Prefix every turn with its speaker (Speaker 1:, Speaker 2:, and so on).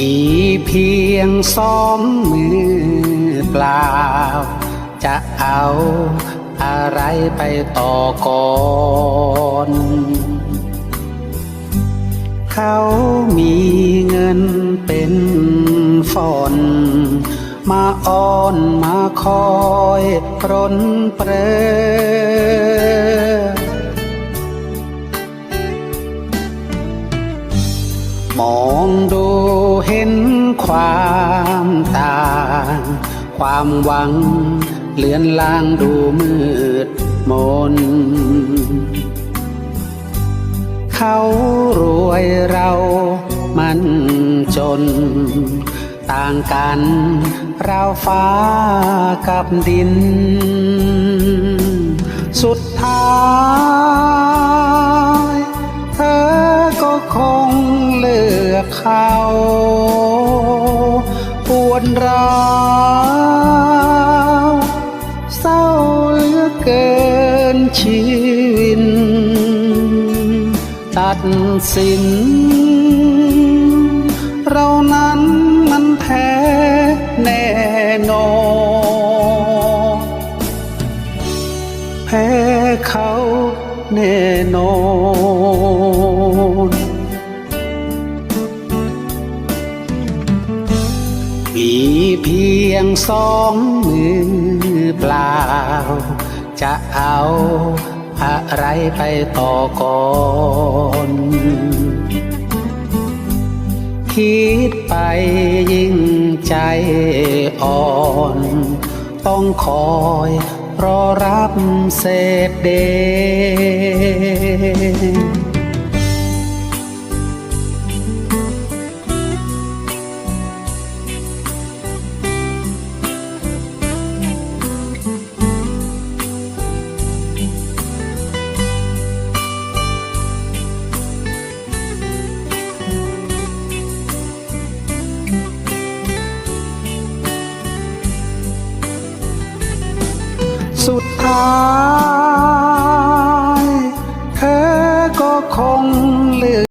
Speaker 1: มีเพียงสองมือเปล่า จะเอาอะไรไปต่อก่อนเขามีเงินเป็นฟอนมาอ้อนมาคอยรนเปรอ ความหวัง เลือนลางดูมืดมน เขารวยเรามันจน ต่างกันเราฟ้ากับดิน สุดท้ายเธอก็คงเลือกเขาปวดร้า ชีวิตตัดสิน เรานั้นมันแพ้แน่นอนแพ้เขาแน่นอนมีเพียงสองมือเปล่า จะเอาอะไรไปต่อก่อนคิดไปยิ่งใจอ่อน ต้องคอยรอรับเศษเด สุดท้าย เธอก็คงเลือ